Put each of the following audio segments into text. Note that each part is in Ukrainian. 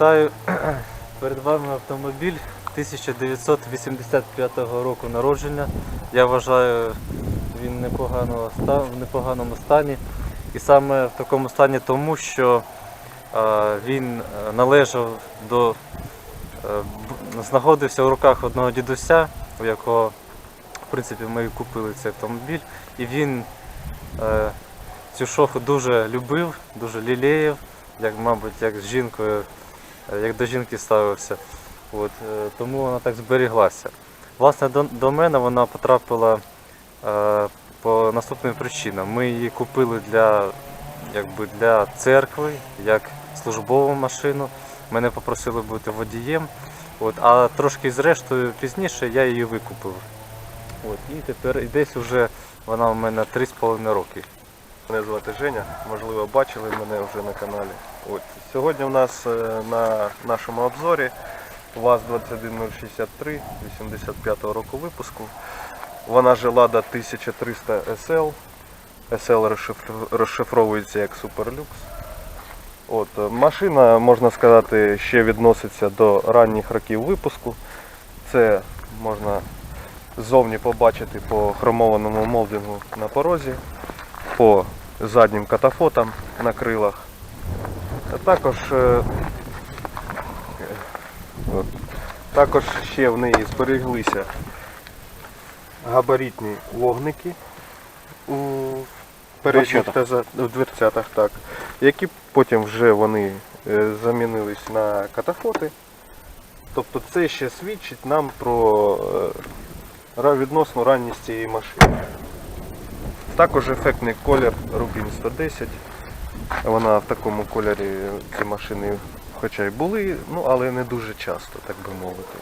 Вітаю. Перед вами автомобіль 1985 року народження. Я вважаю, він в непоганому стані. І саме в такому стані тому, що він е, належав до е, знаходився у руках одного дідуся, у якого в принципі ми купили цей автомобіль. І він е, цю шофу дуже любив, дуже лілеяв, як, мабуть, як з жінкою, як до жінки ставився. От, е, тому вона так зберіглася. Власне, до, до мене вона потрапила е, по наступним причинам. Ми її купили для, якби, для церкви, як службову машину. Мене попросили бути водієм. От, а трошки зрештою пізніше я її викупив. От, і тепер і десь вже вона у мене 3,5 роки. Мене звати Женя, можливо, бачили мене вже на каналі. От. Сьогодні у нас е, на нашому обзорі ВАЗ-21063 85 року випуску. Вона же Lada 1300 SL. SL розшифровується як Superlux. От, машина, можна сказати, ще відноситься до ранніх років випуску. Це можна ззовні побачити по хромованому молдингу на порозі по заднім катафотам на крилах. А також, е, от, також ще в неї збереглися габаритні вогники у передніх та за, в дверцятах, так, які потім вже вони е, замінились на катафоти. Тобто це ще свідчить нам про е, відносну ранність цієї машини. Також ефектний колір Rubin 110. Вона в такому кольорі ці машини хоча й були, ну але не дуже часто, так би мовити.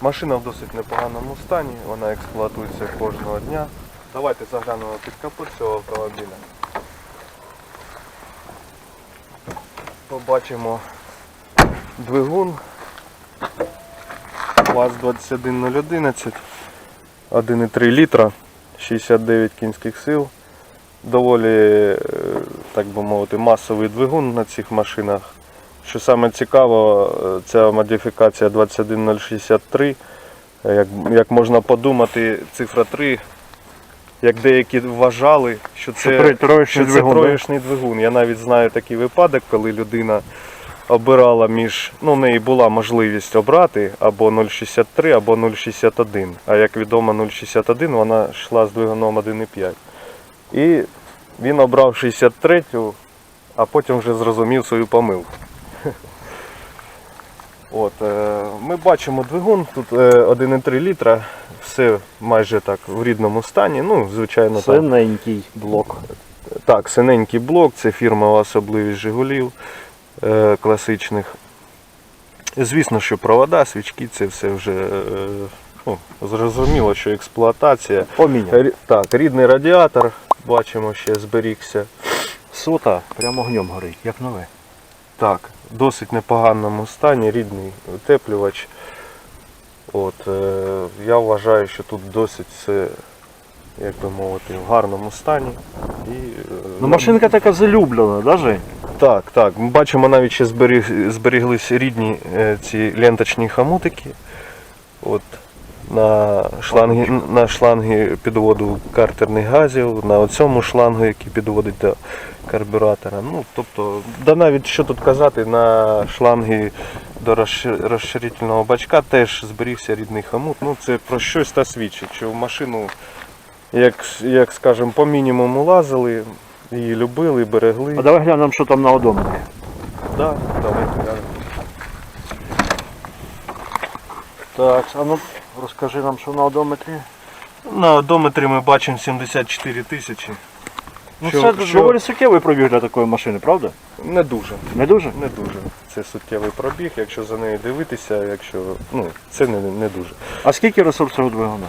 Машина в досить непоганому стані, вона експлуатується кожного дня. Давайте заглянемо під капот цього автомобіля. Побачимо двигун ВАЗ-21011, 1,3 літра. 69 кінських сил. Доволі, е, так би мовити, масовий двигун на цих машинах. Що саме цікаво, е, ця модифікація 21063. Е, Як, як можна подумати, цифра 3, як деякі вважали, що це, Що це двигун, троєчний двигун. Я навіть знаю такий випадок, коли людина обирала між, ну, в неї була можливість обрати або 0,63, або 0,61. А як відомо, 0,61 вона йшла з двигуном 1,5. І він обрав 63, а потім вже зрозумів свою помилку. От, е, ми бачимо двигун, тут е, 1,3 літра, все майже так в рідному стані. Ну, звичайно, так. Синенький блок. Так, синенький блок, це фірмова особливість Жигулів е, класичних. Звісно, що провода, свічки, це все вже е, ну, зрозуміло, що експлуатація. Поміняв. Так, рідний радіатор, бачимо, ще зберігся. Сута прямо огнем горить, як нове. Так, в досить непоганому стані, рідний утеплювач. От, е, я вважаю, що тут досить все, як би мовити, в гарному стані. І, е, Ну машинка така залюблена, да, Жень? Так, так. Ми бачимо навіть ще зберіг, зберіглись рідні е, ці ленточні хамутики. От, на шланги, на шланги підводу картерних газів, на цьому шлангу, який підводить до карбюратора. Ну, тобто, да навіть що тут казати, на шланги до розширительного бачка теж зберігся рідний хамут. Ну, це про щось та свідчить, що в машину, як, як скажемо, по мінімуму лазили, її любили, берегли. А давай глянемо, що там на одометрі. Да, давайте глянемо. Так, а ну розкажи нам, що на одометрі. На одометрі ми бачимо 74 тисячі. Ну Що- це що- доволі суттєвий пробіг для такої машини, правда? Не дуже. Не дуже? Не дуже. Це суттєвий пробіг, якщо за нею дивитися, якщо. Ну, це не, не дуже. А скільки ресурсу двигуна?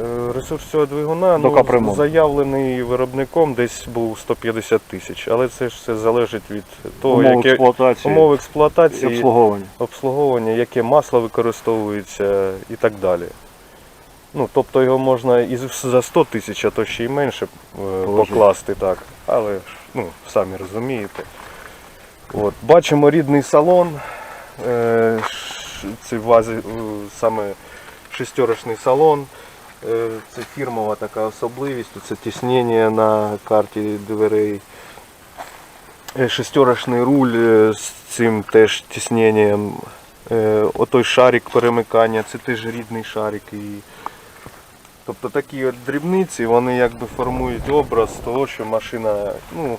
Е, Ресурс цього двигуна До ну, капремонту. заявлений виробником десь був 150 тисяч. Але це ж все залежить від того, Умов яке експлуатації умов і експлуатації, обслуговування. обслуговування, яке масло використовується і так далі. Ну, тобто його можна і з- за 100 тисяч, а то ще й менше е, Положити. покласти так. Але ж, ну, самі розумієте. От. Бачимо рідний салон. Е, ш- Це вазі, е, саме шестерочний салон. Е, Це фірмова така особливість, це тіснення на карті дверей. Е, Шестерочний руль е, з цим теж тісненням. Отой шарик перемикання, це теж рідний шарик. І... Тобто такі от дрібниці, вони якби формують образ того, що машина, ну,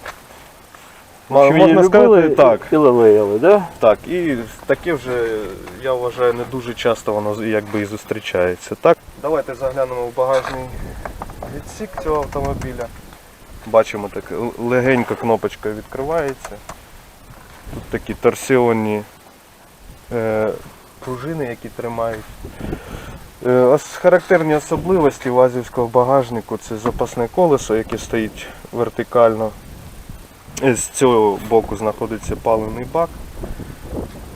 її можна любили сказати, так. і лелеяли, да? Так, і таке вже, я вважаю, не дуже часто воно якби і зустрічається. Так, давайте заглянемо в багажний відсік цього автомобіля. Бачимо так, легенько кнопочка відкривається. Тут такі торсіонні е, пружини, які тримають. Е, характерні особливості вазівського багажнику це запасне колесо, яке стоїть вертикально. Е, З цього боку знаходиться паливний бак.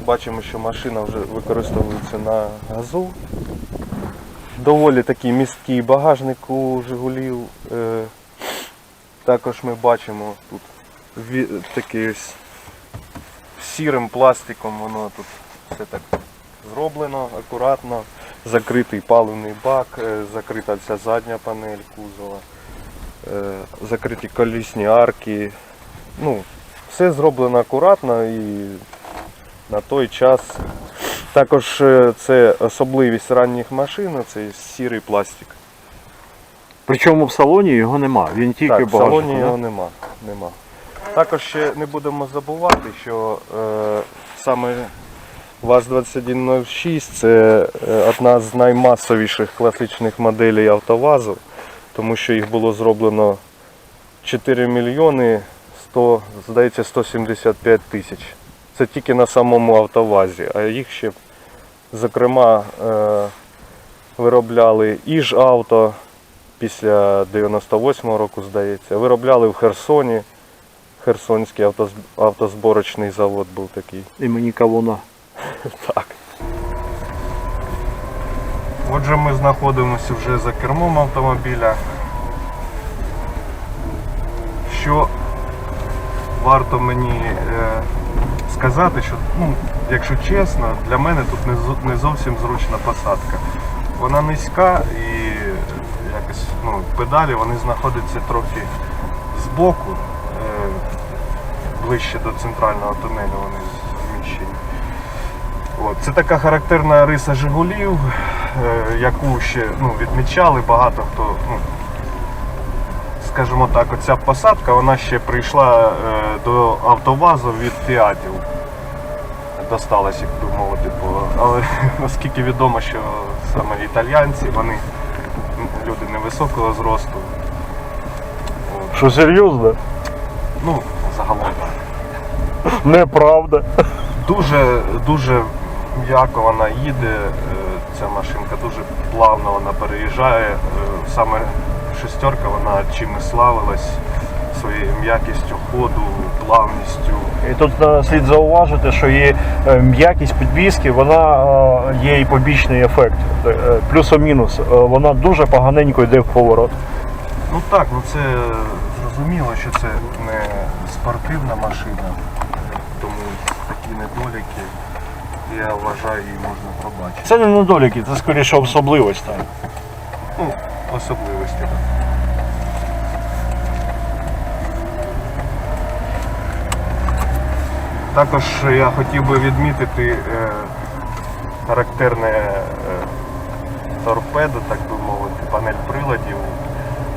Бачимо, що машина вже використовується на газу. Доволі такий місткий багажник у Жигулів. Е, Також ми бачимо тут такий ось сірим пластиком, воно тут все так зроблено акуратно. Закритий паливний бак, е, закрита ця задня панель кузова, е, закриті колісні арки. Ну, все зроблено акуратно і на той час. Також е, це особливість ранніх машин, це сірий пластик. Причому в салоні його нема, він тільки так, в салоні да? його нема, нема. Також ще не будемо забувати, що е, саме ВАЗ-2106 це е, одна з наймасовіших класичних моделей автовазу, тому що їх було зроблено 4 мільйони 100, здається, 175 тисяч. Це тільки на самому автовазі, а їх ще, зокрема, е, виробляли Іж авто після 98-го року, здається. Виробляли в Херсоні. Херсонський автозборочний завод був такий. імені Кавуна. Так. Отже, ми знаходимося вже за кермом автомобіля. Що варто мені е, сказати, що, ну, якщо чесно, для мене тут не, зовсім зручна посадка. Вона низька і якось ну, педалі вони знаходяться трохи збоку, е, ближче до центрального тунелю вони зміщені. От. Це така характерна риса Жигулів, е, яку ще ну, відмічали багато хто. Ну, скажімо так, оця посадка вона ще прийшла е, до автовазу від фіатів. Досталась, як би мовити, бо але оскільки відомо, що саме італійці, вони люди невисокого зросту. Що серйозно? Ну, загалом. Неправда. Дуже, дуже м'яко вона їде, е, ця машинка дуже плавно вона переїжджає. Е, Саме шестерка вона чим і славилась своєю м'якістю ходу, плавністю. І тут е, слід зауважити, що є е, м'якість підвіски, вона е, є і побічний ефект. Плюс-мінус. Вона дуже поганенько йде в поворот. Ну так, ну це зрозуміло, що це не спортивна машина, тому такі недоліки, я вважаю, її можна пробачити. Це не недоліки, це скоріше особливість. Ну, особливості. Також я хотів би відмітити е, характерне е, торпедо, так би мовити, панель приладів.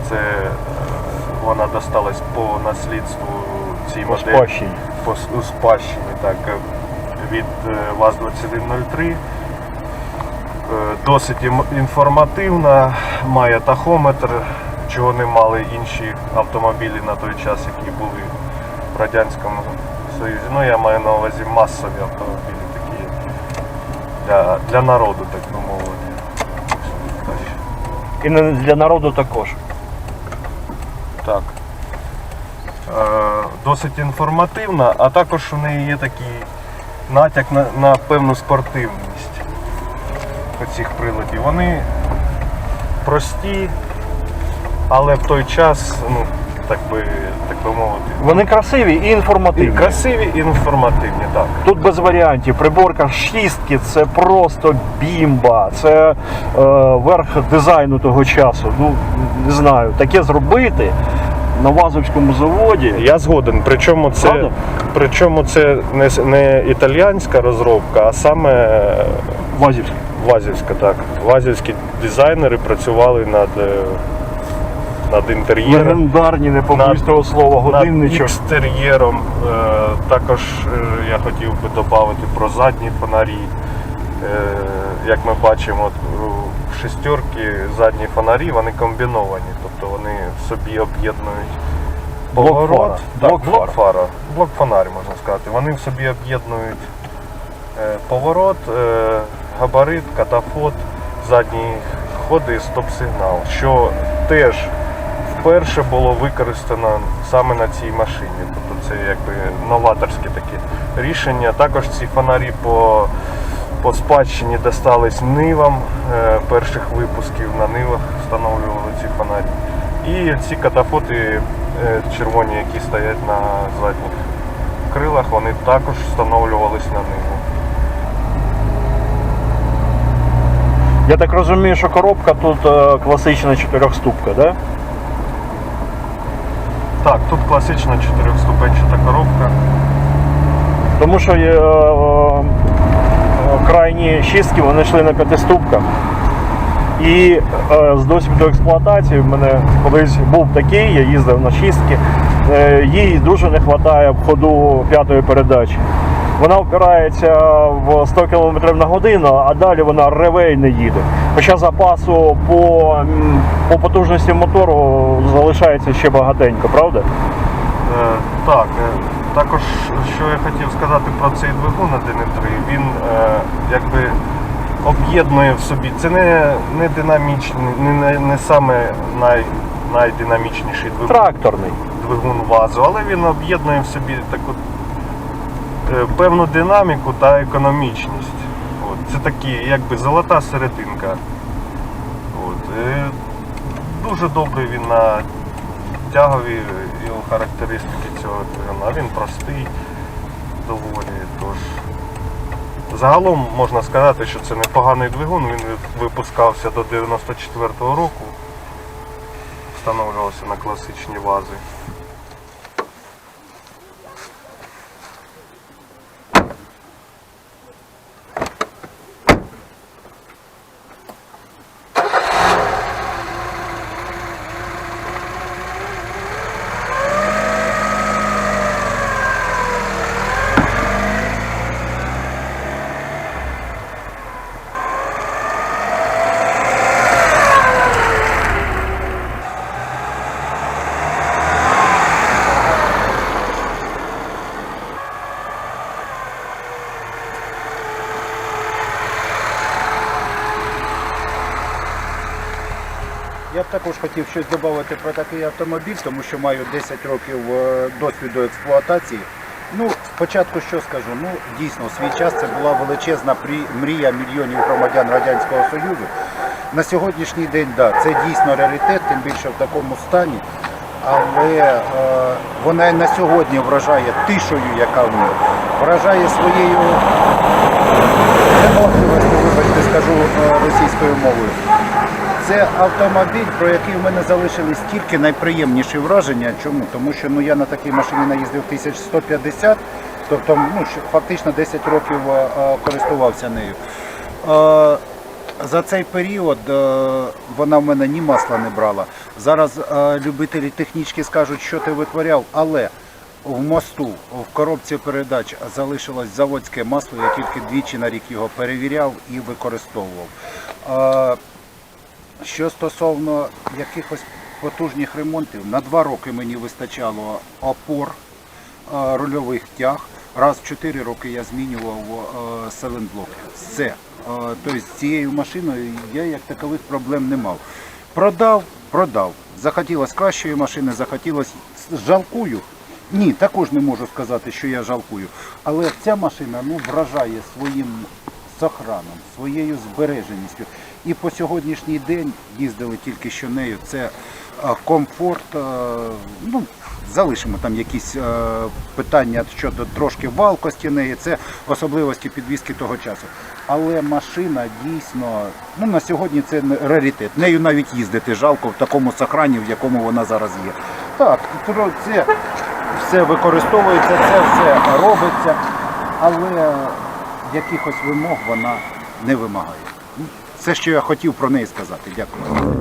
Це е, вона досталась по наслідству цій По моделі спадщині. по у спадщині, так, від е, ВАЗ-2103. Е, Досить інформативна, має тахометр, чого не мали інші автомобілі на той час, які були в Радянському Союзі. Ну, я маю на увазі масові автомобілі такі для, для народу, так би мовити. І для народу також. Так. Е, досить інформативна, а також у неї є такий натяк на, на певну спортивність оцих приладів. Вони прості, але в той час ну, так би, так би мовити. Вони красиві і І інформативні. красиві, і інформативні, так. Тут без варіантів. Приборка шістки це просто бімба. Це е, верх дизайну того часу. Ну не знаю, таке зробити на Вазовському заводі. Я згоден. Причому це, Правда? причому це не, не італіянська розробка, а саме Вазівський. Вазівська. Так. Вазівські дизайнери працювали над, е, над інтер'єром. Легендарні, не побоюсь того слова, Над годинничок. екстер'єром. Е, також е, я хотів би додати про задні фонарі. Як ми бачимо, у шестерки задні фонарі вони комбіновані, тобто вони в собі об'єднують Блок. Так, Блок блок, фара. Блок фонарь, можна сказати. Вони в собі об'єднують поворот, габарит, катафот, задні ходи стоп-сигнал, що теж вперше було використано саме на цій машині. Тобто це якби новаторське таке рішення. Також ці фонарі по, по спадщині достались нивам е, перших випусків на нивах встановлювали ці фонарі. І ці катафоти е, червоні, які стоять на задніх крилах, вони також встановлювались на ниву. Я так розумію, що коробка тут е, класична чотирьохступка, да? Так, тут класична чотирьохступенчата коробка. Тому що е, е, крайні шістки вони йшли на п'ятиступках. І е, з досвіду експлуатації в мене колись був такий, я їздив на шістки, е, їй дуже не вистачає в ходу п'ятої передачі. Вона впирається в 100 км на годину, а далі вона реве і не їде. Хоча запасу по, по потужності мотору залишається ще багатенько, правда? Е, так, е, також що я хотів сказати про цей двигун 1.3, він е, якби об'єднує в собі. Це не, не динамічний, не, не, не саме най, найдинамічніший двигун. Тракторний. двигун вазу, але він об'єднує в собі таку певну динаміку та економічність. От, це такі, якби золота серединка. От, е, дуже добрий він на тягові його характеристики цього двигуна. Він простий доволі. Тож. Загалом можна сказати, що це непоганий двигун, він випускався до 94-го року, встановлювався на класичні вази. Також хотів щось додати про такий автомобіль, тому що маю 10 років е, досвіду експлуатації. Ну, спочатку що скажу? Ну, дійсно, в свій час це була величезна мрія мільйонів громадян Радянського Союзу. На сьогоднішній день, да, це дійсно раритет, тим більше в такому стані. Але е, вона на сьогодні вражає тишою, яка в ній, вражає своєю вибачте, скажу е, російською мовою. Це автомобіль, про який в мене залишились тільки найприємніші враження. Чому? Тому що ну, я на такій машині наїздив 1150, тобто ну, фактично 10 років е, е, користувався нею. Е, За цей період е, вона в мене ні масла не брала. Зараз е, любителі технічки скажуть, що ти витворяв, але в мосту, в коробці передач залишилось заводське масло, я тільки двічі на рік його перевіряв і використовував. Е, що стосовно якихось потужних ремонтів, на два роки мені вистачало опор е, рульових тяг. Раз в 4 роки я змінював е. Все. Е, Тобто з цією машиною я як такових проблем не мав. Продав, продав. Захотілося кращої машини, захотілося жалкую. Ні, також не можу сказати, що я жалкую. Але ця машина ну, вражає своїм сохраном, своєю збереженістю. І по сьогоднішній день їздили тільки що нею. Це комфорт, е, ну, залишимо там якісь е, питання щодо трошки валкості неї, це особливості підвізки того часу. Але машина дійсно, ну на сьогодні це раритет. Нею навіть їздити жалко в такому сохрані, в якому вона зараз є. Так, це все використовується, це все робиться, але якихось вимог вона не вимагає. Це, що я хотів про неї сказати. Дякую.